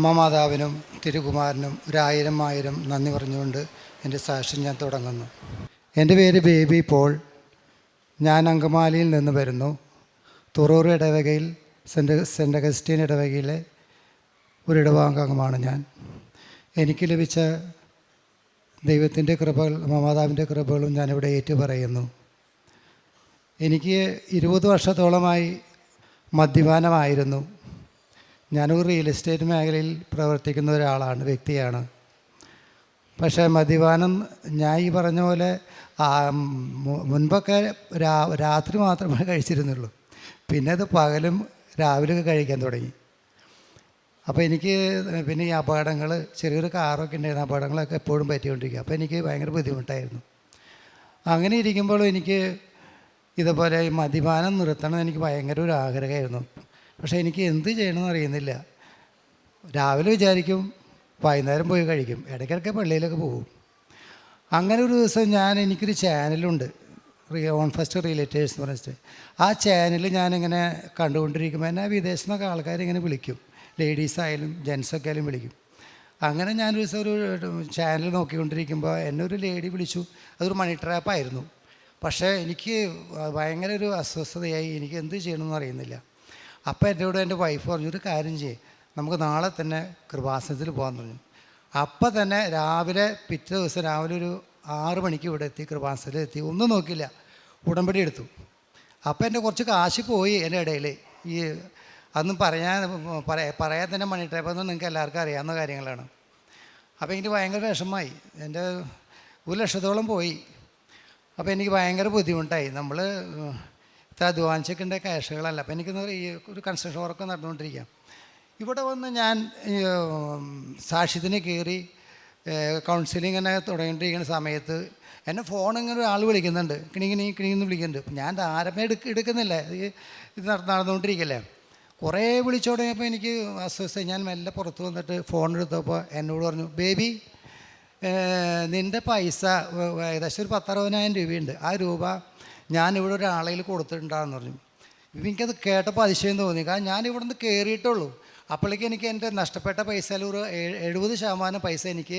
അമ്മ മാതാവിനും തിരുകുമാരനും ഒരായിരം ആയിരം നന്ദി പറഞ്ഞുകൊണ്ട് എന്റെ സാക്ഷ്യം ഞാൻ തുടങ്ങുന്നു. എന്റെ പേര് ബേബി പോൾ. ഞാൻ അങ്കമാലിയിൽ നിന്ന് വരുന്നു. തുറൂർ ഇടവകയിൽ സെന്റ് സെന്റ് അഗസ്റ്റീൻ ഇടവകയിലെ ഒരു ഇടവാംഗമാണ് ഞാൻ. എനിക്ക് ലഭിച്ച ദൈവത്തിന്റെ കൃപകൾ മമാതാവിന്റെ കൃപകളും ഞാനിവിടെ ഏറ്റു പറയുന്നു എനിക്ക് ഇരുപത് വർഷത്തോളമായി മദ്യപാനമായിരുന്നു. ഞാനൊരു റിയൽ എസ്റ്റേറ്റ് മേഖലയിൽ പ്രവർത്തിക്കുന്ന ഒരാളാണ് വ്യക്തിയാണ്. പക്ഷേ മദ്യപാനം ഞാൻ ഈ പറഞ്ഞ പോലെ മുൻപൊക്കെ രാ രാത്രി മാത്രമേ കഴിച്ചിരുന്നുള്ളൂ. പിന്നെ അത് പകലും രാവിലെ കഴിക്കാൻ തുടങ്ങി. അപ്പോൾ എനിക്ക് പിന്നെ ഈ അപകടങ്ങൾ ചെറിയൊരു കാറൊക്കെ ഉണ്ടായിരുന്ന അപകടങ്ങളൊക്കെ എപ്പോഴും പറ്റിക്കൊണ്ടിരിക്കുക. അപ്പോൾ എനിക്ക് ഭയങ്കര ബുദ്ധിമുട്ടായിരുന്നു. അങ്ങനെ ഇരിക്കുമ്പോൾ എനിക്ക് ഇതുപോലെ മദ്യപാനം നിർത്തണം എനിക്ക് ഭയങ്കര ഒരു ആഗ്രഹമായിരുന്നു. പക്ഷേ എനിക്ക് എന്ത് ചെയ്യണമെന്ന് അറിയുന്നില്ല. രാവിലെ വിചാരിക്കും വൈകുന്നേരം പോയി കഴിക്കും. ഇടയ്ക്കിടയ്ക്ക് പള്ളിയിലൊക്കെ പോകും. അങ്ങനെ ഒരു ദിവസം ഞാൻ എനിക്കൊരു ചാനലുണ്ട്. ഓൺ ഫസ്റ്റ് റിലേറ്റേഴ്സ് എന്ന് പറഞ്ഞിട്ട്. ആ ചാനൽ ഞാനിങ്ങനെ കണ്ടുകൊണ്ടിരിക്കുമ്പോൾ എന്നെ വിദേശത്തു നിന്നൊക്കെ ആൾക്കാരിങ്ങനെ വിളിക്കും. ലേഡീസ് ആയാലും ജെൻസൊക്കെ ആയാലും വിളിക്കും. അങ്ങനെ ഞാനൊരു ദിവസം ഒരു ചാനൽ നോക്കിക്കൊണ്ടിരിക്കുമ്പോൾ എന്നെ ഒരു ലേഡി വിളിച്ചു. അതൊരു മണി ട്രാപ്പായിരുന്നു പക്ഷേ എനിക്ക് ഭയങ്കര ഒരു അസ്വസ്ഥതയായി. എനിക്ക് എന്ത് ചെയ്യണമെന്ന് അറിയുന്നില്ല. അപ്പോൾ കൂടെ എന്റെ വൈഫ് പറഞ്ഞു ഒരു കാര്യം ചെയ്യേ. നമുക്ക് നാളെ തന്നെ കൃപാസനത്തിൽ പോകാൻ പറഞ്ഞു. അപ്പം തന്നെ രാവിലെ പിറ്റേ ദിവസം രാവിലെ ഒരു ആറ് മണിക്ക് ഇവിടെ എത്തി കൃപാസനത്തിൽ എത്തി. ഒന്നും നോക്കില്ല ഉടമ്പടി എടുത്തു. അപ്പം എന്റെ കുറച്ച് കാശ് പോയി എന്റെ ഇടയിൽ. ഈ അതൊന്നും പറയാൻ പറയാ പറയാൻ തന്നെ മണി ട്രാപ്പൊന്നും നിങ്ങൾക്ക് എല്ലാവർക്കും അറിയാവുന്ന കാര്യങ്ങളാണ്. അപ്പോൾ എനിക്ക് ഭയങ്കര വിഷമമായി. എന്റെ ഒരു ലക്ഷത്തോളം പോയി. അപ്പോൾ എനിക്ക് ഭയങ്കര ബുദ്ധിമുട്ടായി. നമ്മൾ ഇത്ര അധ്വാനിച്ചൊക്കെ ക്യാഷുകളല്ല അപ്പോൾ എനിക്ക് ഈ ഒരു കൺസ്ട്രക്ഷൻ വർക്ക് നടന്നുകൊണ്ടിരിക്കുക ഇവിടെ വന്ന് ഞാൻ സാക്ഷ്യത്തിന് കയറി കൗൺസിലിംഗ് ഇങ്ങനെ തുടങ്ങിയിരിക്കുന്ന സമയത്ത് എന്നെ ഫോൺ ഇങ്ങനെ ഒരാൾ വിളിക്കുന്നുണ്ട്. കിണിങ്ങിനി കിണിങ്ങെന്ന് വിളിക്കുന്നുണ്ട്. അപ്പം ഞാൻ ആരമേ എടുക്ക എടുക്കുന്നില്ല. ഇത് നട- നടന്നുകൊണ്ടിരിക്കല്ലേ. കുറേ വിളിച്ചു തുടങ്ങിയപ്പോൾ എനിക്ക് അസ്വസ്ഥ ഞാൻ മെല്ലെ പുറത്ത് വന്നിട്ട് ഫോൺ എടുത്തപ്പോൾ എന്നോട് പറഞ്ഞു ബേബി നിന്റെ പൈസ ഏകദേശം ഒരു പത്തറുപതിനായിരം രൂപയുണ്ട്. ആ രൂപ ഞാനിവിടെ ഒരാളയിൽ കൊടുത്തിട്ടുണ്ടാന്ന് പറഞ്ഞു. എനിക്കത് കേട്ടപ്പോൾ അതിശയം തോന്നി. കാരണം ഞാൻ ഇവിടെ നിന്ന് കയറിയിട്ടുള്ളൂ അപ്പോഴേക്കും എനിക്ക് എന്റെ നഷ്ടപ്പെട്ട പൈസയിൽ ഒരു എഴുപത് ശതമാനം പൈസ എനിക്ക്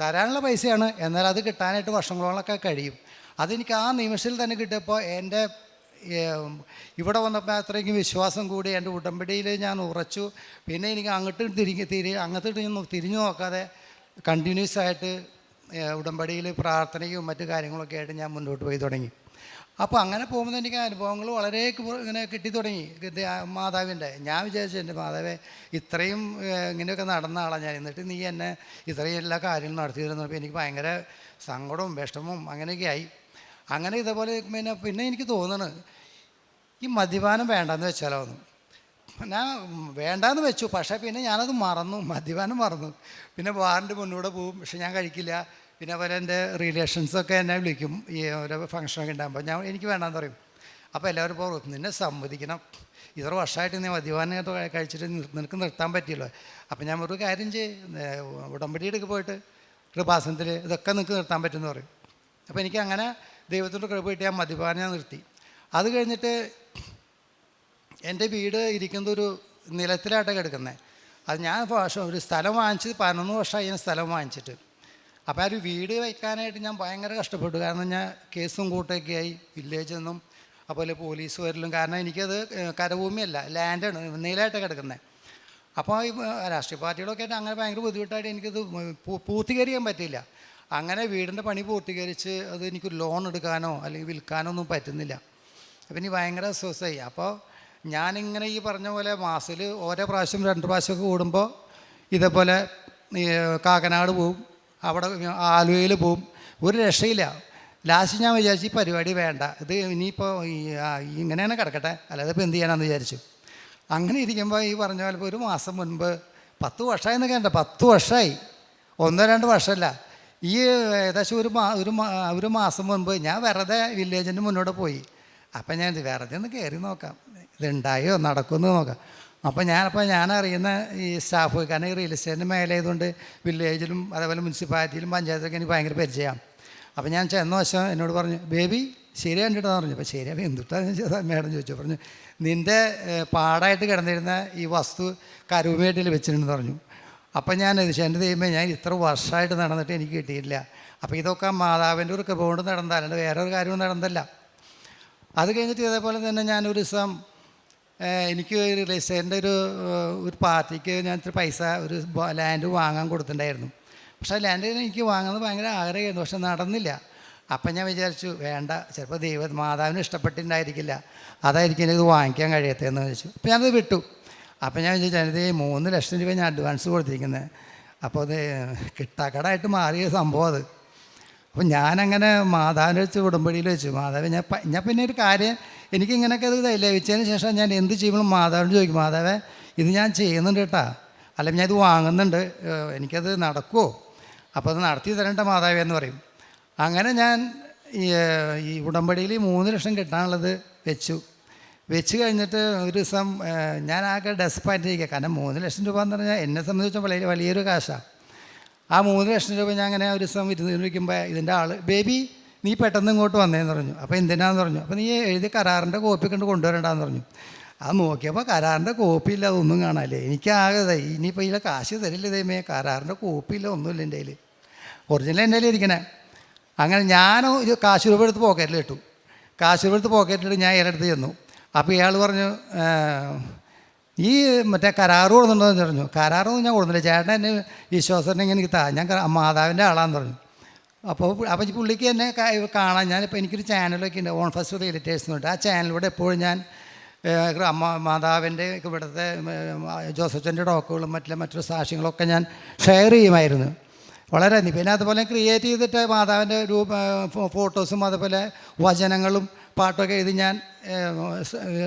തരാനുള്ള പൈസയാണ്. എന്നാൽ അത് കിട്ടാനായിട്ട് വർഷങ്ങളോളൊക്കെ കഴിയും. അതെനിക്ക് ആ നിമിഷത്തിൽ തന്നെ കിട്ടിയപ്പോൾ എന്റെ ഇവിടെ വന്നപ്പോൾ അത്രയ്ക്കും വിശ്വാസം കൂടി എന്റെ ഉടമ്പടിയിൽ ഞാൻ ഉറച്ചു. പിന്നെ എനിക്ക് അങ്ങോട്ട് തിരിഞ്ഞ് തിരി അങ്ങോട്ട് തിരിഞ്ഞു നോക്കാതെ കണ്ടിന്യൂസ് ആയിട്ട് ഉടമ്പടിയിൽ പ്രാർത്ഥനയും മറ്റു കാര്യങ്ങളൊക്കെ ആയിട്ട് ഞാൻ മുന്നോട്ട് പോയി തുടങ്ങി. അപ്പോൾ അങ്ങനെ പോകുമ്പോൾ എനിക്ക് അനുഭവങ്ങൾ വളരെ ഇങ്ങനെ കിട്ടി തുടങ്ങി. മാതാവിന്റെ ഞാൻ വിചാരിച്ചു എന്റെ മാതാവെ ഇത്രയും ഇങ്ങനെയൊക്കെ നടന്ന ആളാണ് ഞാൻ. എന്നിട്ട് നീ എന്നെ ഇത്രയും എല്ലാ കാര്യങ്ങളും നടത്തി തരുന്നപ്പോൾ എനിക്ക് ഭയങ്കര സങ്കടവും വിഷമവും അങ്ങനെയൊക്കെ ആയി. അങ്ങനെ ഇതേപോലെ പിന്നെ പിന്നെ എനിക്ക് തോന്നണ് ഈ മദ്യപാനം വേണ്ടെന്ന് വെച്ചാലോ ഒന്ന് ഞാൻ വേണ്ടാന്ന് വെച്ചു. പക്ഷേ പിന്നെ ഞാനത് മറന്നു. മദ്യപാനം മറന്നു. പിന്നെ വാറിന്റെ മുന്നൂടെ പോവും. പക്ഷെ ഞാൻ കഴിക്കില്ല. പിന്നെ അതുപോലെ എന്റെ റിലേഷൻസൊക്കെ എന്നെ വിളിക്കും. ഈ ഓരോ ഫംഗ്ഷനൊക്കെ ഉണ്ടാകുമ്പോൾ ഞാൻ എനിക്ക് വേണമെന്ന് പറയും. അപ്പോൾ എല്ലാവരും പോകും നിന്നെ സമ്മതിക്കണം. ഇത്ര വർഷമായിട്ട് നീ മദ്യപാനം കഴിച്ചിട്ട് നിനക്ക് നിർത്താൻ പറ്റിയല്ലോ. അപ്പോൾ ഞാൻ ഒരു കാര്യം ചെയ്യും. ഉടമ്പടി എടുക്ക് പോയിട്ട്. കൃപാസനത്തിൽ ഇതൊക്കെ നിനക്ക് നിർത്താൻ പറ്റുമെന്ന് പറയും. അപ്പോൾ എനിക്ക് അങ്ങനെ ദൈവത്തിന്റെ കൃപ കിട്ടി ആ മദ്യപാനം ഞാൻ നിർത്തി. അത് കഴിഞ്ഞിട്ട് എന്റെ വീട് ഇരിക്കുന്നത് ഒരു നിലത്തിലാട്ടൊക്കെ എടുക്കുന്നത് അത് ഞാൻ ഒരു സ്ഥലം വാങ്ങിച്ചത് പതിനൊന്ന് വർഷമായി ഞാൻ സ്ഥലം വാങ്ങിച്ചിട്ട്. അപ്പോൾ ഒരു വീട് വയ്ക്കാനായിട്ട് ഞാൻ ഭയങ്കര കഷ്ടപ്പെട്ടു. കാരണം ഞാൻ കേസും കൂട്ടൊക്കെ ആയി വില്ലേജിൽ നിന്നും അതുപോലെ പോലീസ് വരലും. കാരണം എനിക്കത് കരഭൂമിയല്ല ലാൻഡാണ് നീലായിട്ട് കിടക്കുന്നത് അപ്പോൾ ഈ രാഷ്ട്രീയ പാർട്ടികളൊക്കെ ആയിട്ട് അങ്ങനെ ഭയങ്കര ബുദ്ധിമുട്ടായിട്ട് എനിക്കത് പൂർത്തീകരിക്കാൻ പറ്റില്ല അങ്ങനെ വീടിന്റെ പണി പൂർത്തീകരിച്ച് അത് എനിക്ക് ലോൺ എടുക്കാനോ അല്ലെങ്കിൽ വിൽക്കാനോ ഒന്നും പറ്റുന്നില്ല. അപ്പം ഇനി ഭയങ്കര അസ്വസ്ഥയായി. അപ്പോൾ ഞാനിങ്ങനെ ഈ പറഞ്ഞ പോലെ മാസത്തിൽ ഓരോ പ്രാവശ്യം രണ്ട് പ്രാവശ്യമൊക്കെ കൂടുമ്പോൾ ഇതേപോലെ കാക്കനാട് പോവും. അവിടെ ആലുവയിൽ പോവും. ഒരു രക്ഷയില്ല. ലാസ്റ്റ് ഞാൻ വിചാരിച്ചു ഈ പരിപാടി വേണ്ട. ഇത് ഇനിയിപ്പോൾ ഇങ്ങനെയാണ് കിടക്കട്ടെ. അല്ലാതെ ഇപ്പോൾ എന്ത് ചെയ്യാനാന്ന് വിചാരിച്ചു. അങ്ങനെ ഇരിക്കുമ്പോൾ ഈ പറഞ്ഞ പോലെ ഒരു മാസം മുൻപ് പത്ത് വർഷമായി എന്നൊക്കെ ഉണ്ട് പത്ത് വർഷമായി ഒന്നോ രണ്ട് വർഷമല്ല. ഈ ഏകദേശം ഒരു മാ ഒരു മാ ഒരു മാസം മുൻപ് ഞാൻ വെറുതെ വില്ലേജിന്റെ മുന്നോട്ട് പോയി. അപ്പം ഞാൻ വെറുതെ ഒന്ന് കയറി നോക്കാം. ഇതുണ്ടായോ? നടക്കുമെന്ന് നോക്കാം. അപ്പോൾ ഞാനപ്പോൾ ഞാൻ അറിയുന്ന ഈ സ്റ്റാഫ് കാരണം ഈ റിയൽ എസ്റ്റേറ്റിന്റെ മേലായതുകൊണ്ട് വില്ലേജിലും അതേപോലെ മുനിസിപ്പാലിറ്റിയിലും പഞ്ചായത്തിലൊക്കെ എനിക്ക് ഭയങ്കര പരിചയമാണ് അപ്പോൾ ഞാൻ ചെന്ന വശം എന്നോട് പറഞ്ഞു ബേബി ശരി കണ്ടിട്ടാന്ന് പറഞ്ഞു. അപ്പോൾ ശരി അപ്പോൾ എന്തുട്ടാന്ന് ചോദിച്ചാൽ മേഡം ചോദിച്ചു. പറഞ്ഞു നിന്റെ പാടായിട്ട് കിടന്നിരുന്ന ഈ വസ്തു കരുമേട്ടിൽ വെച്ചിട്ടുണ്ടെന്ന് പറഞ്ഞു. അപ്പം ഞാൻ എന്റെ ദൈവമേ ഞാൻ ഇത്ര വർഷമായിട്ട് നടന്നിട്ട് എനിക്ക് കിട്ടിയിട്ടില്ല. അപ്പോൾ ഇതൊക്കെ മാതാവിന്റെ ഒരു കൃപ കൊണ്ട് നടന്നതല്ല വേറെ ഒരു കാര്യവും നടന്നല്ല അത് കഴിഞ്ഞിട്ട് ഇതേപോലെ തന്നെ ഞാനൊരു ദിവസം എനിക്ക് ഒരു എസ്റ്റേറ്റിന്റെ ഒരു ഒരു പാർട്ടിക്ക് ഞാൻ ഇത്ര പൈസ ഒരു ലാൻഡ് വാങ്ങാൻ കൊടുത്തിട്ടുണ്ടായിരുന്നു. പക്ഷേ ലാൻഡ് എനിക്ക് വാങ്ങുന്നത് ഭയങ്കര ആഗ്രഹമായിരുന്നു പക്ഷെ നടന്നില്ല. അപ്പം ഞാൻ വിചാരിച്ചു വേണ്ട ചിലപ്പോൾ ദൈവ മാതാവിന് ഇഷ്ടപ്പെട്ടിട്ടുണ്ടായിരിക്കില്ല. അതായിരിക്കും എനിക്കത് വാങ്ങിക്കാൻ കഴിയത്തേന്ന് വെച്ചു അപ്പം ഞാനത് വിട്ടു. അപ്പം ഞാൻ വിചാരിച്ചു അതിനത് മൂന്ന് ലക്ഷം രൂപ ഞാൻ അഡ്വാൻസ് കൊടുത്തിരിക്കുന്നത് അപ്പോൾ അത് കിട്ടാക്കടായിട്ട് മാറിയ സംഭവം അത്. അപ്പം ഞാനങ്ങനെ മാതാവിനെ വെച്ച് ഉടമ്പടിയിൽ വെച്ചു. മാതാവ് ഞാൻ ഞാൻ പിന്നെ ഒരു കാര്യം എനിക്കിങ്ങനെയൊക്കെ ഇത് ലഭിച്ചതിന് ശേഷം ഞാൻ എന്ത് ചെയ്യുമ്പോഴും മാതാവിനോട് ചോദിക്കും മാതാവേ ഇത് ഞാൻ ചെയ്യുന്നുണ്ട് കേട്ടാ. അല്ലെങ്കിൽ ഞാൻ ഇത് വാങ്ങുന്നുണ്ട്. എനിക്കത് നടക്കുമോ അപ്പോൾ അത് നടത്തി തരേണ്ട മാതാവേ എന്ന് പറയും. അങ്ങനെ ഞാൻ ഈ ഉടമ്പടിയിൽ മൂന്ന് ലക്ഷം കിട്ടാനുള്ളത് വെച്ചു. വെച്ച് കഴിഞ്ഞിട്ട് ഒരു ദിവസം ഞാൻ ആകെ ഡെസ്പായിട്ടിരിക്കുക കാരണം മൂന്ന് ലക്ഷം രൂപ എന്ന് പറഞ്ഞാൽ എന്നെ സംബന്ധിച്ച് വലിയ വലിയൊരു കാശാണ് ആ മൂന്ന് ലക്ഷം രൂപ ഞാൻ അങ്ങനെ ഒരു ദിവസം ഇരുന്നിരിക്കുമ്പോൾ ഇതിന്റെ ആൾ ബേബി നീ പെട്ടെന്ന് ഇങ്ങോട്ട് വന്നേന്ന് പറഞ്ഞു. അപ്പോൾ എന്തിനാന്ന് പറഞ്ഞു. അപ്പോൾ നീ എഴുതി കരാറിന്റെ കോപ്പി കണ്ട് കൊണ്ടുവരണ്ടാന്ന് പറഞ്ഞു. അത് നോക്കിയപ്പോൾ കരാറിന്റെ കോപ്പി ഇല്ല അതൊന്നും കാണാല്ലേ എനിക്കാകെ. ഇനിയിപ്പോൾ ഇതിലെ കാശ് തരില്ല ഇതേമേ കരാറിന്റെ കോപ്പി ഇല്ല ഒന്നുമില്ല എന്റെ കയ്യിൽ ഒറിജിനൽ എന്റെ കയ്യിൽ ഇരിക്കണേ. അങ്ങനെ ഞാൻ ഒരു കാശ് രൂപ എടുത്ത് പോക്കറ്റിൽ ഇട്ടു. കാശ് രൂപ എടുത്ത് പോക്കറ്റിലിട്ട് ഞാൻ ഇയാളെടുത്ത് ചെന്നു. അപ്പോൾ ഇയാൾ പറഞ്ഞു ഈ മറ്റേ കരാറ് കൊടുക്കുന്നുണ്ടോ എന്ന് പറഞ്ഞു. കരാറൊന്നും ഞാൻ കൊടുക്കുന്നില്ല ചേട്ടൻ എന്നെ വിശ്വാസം എനിക്ക് താ. ഞാൻ മാതാവിന്റെ ആളാന്ന് പറഞ്ഞു. അപ്പോൾ അപ്പോൾ പുള്ളിക്ക് എന്നെ ക- കാണാൻ ഞാനിപ്പോൾ എനിക്കൊരു ചാനലൊക്കെ ഉണ്ട് ഓൺ ഫസ്റ്റ് റിയലിറ്റേഴ്സ് എന്ന് പറഞ്ഞിട്ട്. ആ ചാനലിലൂടെ എപ്പോഴും ഞാൻ അമ്മ മാതാവിന്റെ ഇവിടുത്തെ ജോസഫിന്റെ ഡോക്കുകളും മറ്റുള്ള മറ്റൊരു സാക്ഷ്യങ്ങളൊക്കെ ഞാൻ ഷെയർ ചെയ്യുമായിരുന്നു. വളരെ. പിന്നെ അതുപോലെ ക്രിയേറ്റ് ചെയ്തിട്ട് മാതാവിന്റെ രൂപ ഫോട്ടോസും അതുപോലെ വചനങ്ങളും പാട്ടൊക്കെ എഴുതി ഞാൻ